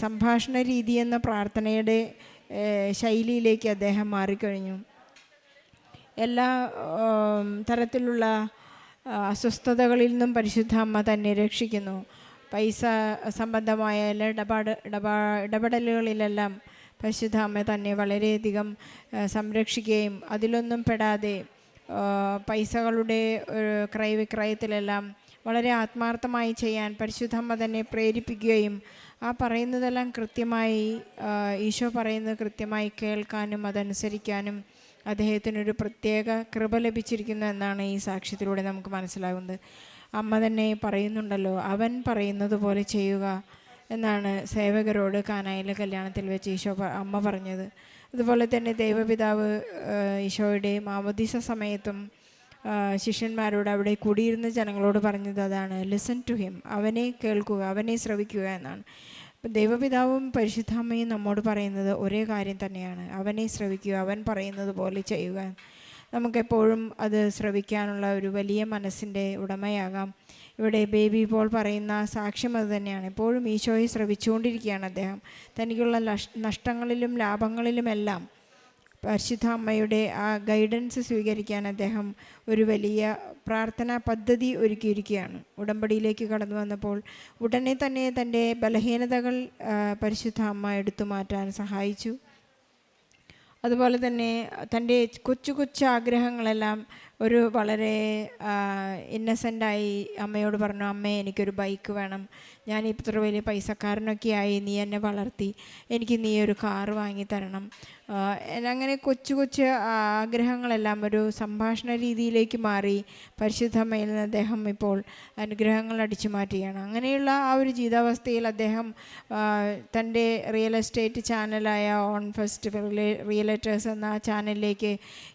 സംഭാഷണ രീതി എന്ന പ്രാർത്ഥനയുടെ ശൈലിയിലേക്ക് അദ്ദേഹം മാറിക്കഴിഞ്ഞു. എല്ലാ തരത്തിലുള്ള അസ്വസ്ഥതകളിൽ നിന്നും പരിശുദ്ധ അമ്മ തന്നെ രക്ഷിക്കുന്നു. പൈസ സംബന്ധമായ എല്ലാ ഇടപാട് ഇടപാ ഇടപെടലുകളിലെല്ലാം പരിശുദ്ധ അമ്മ തന്നെ വളരെയധികം സംരക്ഷിക്കുകയും അതിലൊന്നും പെടാതെ പൈസകളുടെ ക്രയവിക്രയത്തിലെല്ലാം വളരെ ആത്മാർത്ഥമായി ചെയ്യാൻ പരിശുദ്ധമ്മ തന്നെ പ്രേരിപ്പിക്കുകയും ആ പറയുന്നതെല്ലാം കൃത്യമായി ഈശോ പറയുന്നത് കൃത്യമായി കേൾക്കാനും അതനുസരിക്കാനും അദ്ദേഹത്തിനൊരു പ്രത്യേക കൃപ ലഭിച്ചിരിക്കുന്നു എന്നാണ് ഈ സാക്ഷ്യത്തിലൂടെ നമുക്ക് മനസ്സിലാകുന്നത്. അമ്മ തന്നെ പറയുന്നുണ്ടല്ലോ അവൻ പറയുന്നത് പോലെ ചെയ്യുക എന്നാണ് സേവകരോട് കാനായിലെ കല്യാണത്തിൽ വെച്ച് ഈശോ അമ്മ പറഞ്ഞത്. അതുപോലെ തന്നെ ദൈവപിതാവ് ഈശോയുടെ മാമോദീസ സമയത്തും ശിഷ്യന്മാരോട് അവിടെ കൂടിയിരുന്ന ജനങ്ങളോട് പറഞ്ഞത് അതാണ് ലിസൺ ടു ഹിം അവനെ കേൾക്കുക അവനെ ശ്രവിക്കുക എന്നാണ്. ദൈവപിതാവും പരിശുദ്ധാമ്മയും നമ്മോട് പറയുന്നത് ഒരേ കാര്യം തന്നെയാണ്. അവനെ ശ്രവിക്കുക അവൻ പറയുന്നത് പോലെ ചെയ്യുക. നമുക്കെപ്പോഴും അത് ശ്രവിക്കാനുള്ള ഒരു വലിയ മനസ്സിന്റെ ഉടമയാകാം. ഇവിടെ ബേബി പോൾ പറയുന്ന സാക്ഷ്യം അത് തന്നെയാണ്. എപ്പോഴും ഈശോയെ ശ്രവിച്ചുകൊണ്ടിരിക്കുകയാണ് അദ്ദേഹം. തനിക്കുള്ള നഷ്- നഷ്ടങ്ങളിലും ലാഭങ്ങളിലുമെല്ലാം പരിശുദ്ധ അമ്മയുടെ ആ ഗൈഡൻസ് സ്വീകരിക്കാൻ അദ്ദേഹം ഒരു വലിയ പ്രാർത്ഥനാ പദ്ധതി ഒരുക്കിയിരിക്കുകയാണ്. ഉടമ്പടിയിലേക്ക് കടന്നു വന്നപ്പോൾ ഉടനെ തന്നെ തന്റെ ബലഹീനതകൾ പരിശുദ്ധ അമ്മ എടുത്തു മാറ്റാൻ സഹായിച്ചു. അതുപോലെ തന്നെ തന്റെ കൊച്ചു കൊച്ചു ആഗ്രഹങ്ങളെല്ലാം ഒരു വളരെ ഇന്നസെന്റായി അമ്മയോട് പറഞ്ഞു അമ്മേ എനിക്കൊരു ബൈക്ക് വേണം. ഞാൻ ഇത്ര വലിയ പൈസക്കാരനൊക്കെ ആയി നീ എന്നെ വളർത്തി. എനിക്ക് നീ ഒരു കാറ് വാങ്ങി തരണം. അങ്ങനെ കൊച്ചു കൊച്ചു ആഗ്രഹങ്ങളെല്ലാം ഒരു സംഭാഷണ രീതിയിലേക്ക് മാറി. പരിശുദ്ധമ്മയിൽ നിന്ന് അദ്ദേഹം ഇപ്പോൾ അനുഗ്രഹങ്ങൾ അടിച്ചു മാറ്റുകയാണ്. അങ്ങനെയുള്ള ആ ഒരു ജീവിതാവസ്ഥയിൽ അദ്ദേഹം തന്റെ റിയൽ എസ്റ്റേറ്റ് ചാനലായ ഓൺ ഫെസ്റ്റിവൽ റിയലേറ്റേഴ്സ് എന്ന ആ ചാനലിലേക്ക്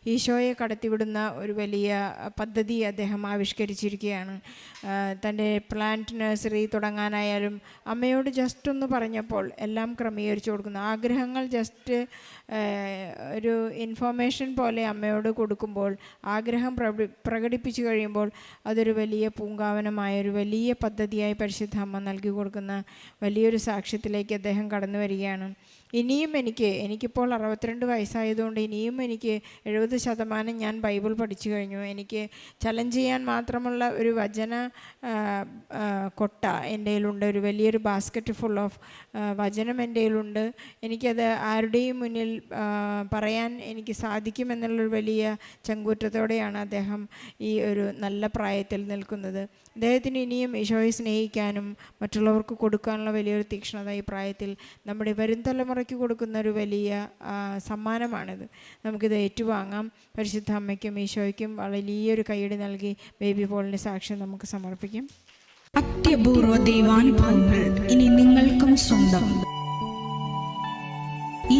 ഈശോയെ കടത്തിവിടുന്ന ഒരു വലിയ പദ്ധതി അദ്ദേഹം ആവിഷ്കരിച്ചിരിക്കുകയാണ്. തന്റെ പ്ലാന്റ് നഴ്സറി തുടങ്ങാനായാലും അമ്മയോട് ജസ്റ്റ് ഒന്ന് പറഞ്ഞപ്പോൾ എല്ലാം ക്രമീകരിച്ചു കൊടുക്കുന്നു. ആഗ്രഹങ്ങൾ ജസ്റ്റ് ഒരു ഇൻഫോർമേഷൻ പോലെ അമ്മയോട് കൊടുക്കുമ്പോൾ ആഗ്രഹം പ്രകടി പ്രകടിപ്പിച്ചു കഴിയുമ്പോൾ അതൊരു വലിയ പൂങ്കാവനമായ ഒരു വലിയ പദ്ധതിയായി പരിശുദ്ധ അമ്മ നൽകി കൊടുക്കുന്ന വലിയൊരു സാക്ഷ്യത്തിലേക്ക് അദ്ദേഹം കടന്നു വരികയാണ്. ഇനിയും എനിക്ക് എനിക്കിപ്പോൾ അറുപത്തിരണ്ട് വയസ്സായതുകൊണ്ട് ഇനിയും എനിക്ക് എഴുപത് ശതമാനം ഞാൻ ബൈബിൾ പഠിച്ചു കഴിഞ്ഞു. എനിക്ക് ചലഞ്ച് ചെയ്യാൻ മാത്രമുള്ള ഒരു വചന കൊട്ട എന്റെ കയ്യിലുണ്ട്. ഒരു വലിയൊരു ബാസ്ക്കറ്റ് ഫുൾ ഓഫ് വചനം എന്റെ കയ്യിലുണ്ട്. എനിക്കത് ആരുടെയും മുന്നിൽ പറയാൻ എനിക്ക് സാധിക്കുമെന്നുള്ളൊരു വലിയ ചങ്കൂറ്റത്തോടെയാണ് അദ്ദേഹം ഈ ഒരു നല്ല പ്രായത്തിൽ നിൽക്കുന്നത്. അദ്ദേഹത്തിന് ഇനിയും ഈശോയെ സ്നേഹിക്കാനും മറ്റുള്ളവർക്ക് കൊടുക്കാനുള്ള വലിയൊരു തീക്ഷ്ണത ഈ പ്രായത്തിൽ നമ്മുടെ വരും തലമുറയ്ക്ക് കൊടുക്കുന്ന ഒരു വലിയ സമ്മാനമാണിത്. നമുക്കിത് ഏറ്റുവാങ്ങാം. പരിശുദ്ധ അമ്മയ്ക്കും ഈശോയ്ക്കും വലിയൊരു കൈയടി നൽകി ബേബി പോളിന്റെ സാക്ഷ്യം നമുക്ക് സമർപ്പിക്കും. അത്യപൂർവ ദൈവാനുഭവങ്ങൾ ഇനി നിങ്ങൾക്കും സ്വന്തം. ഈ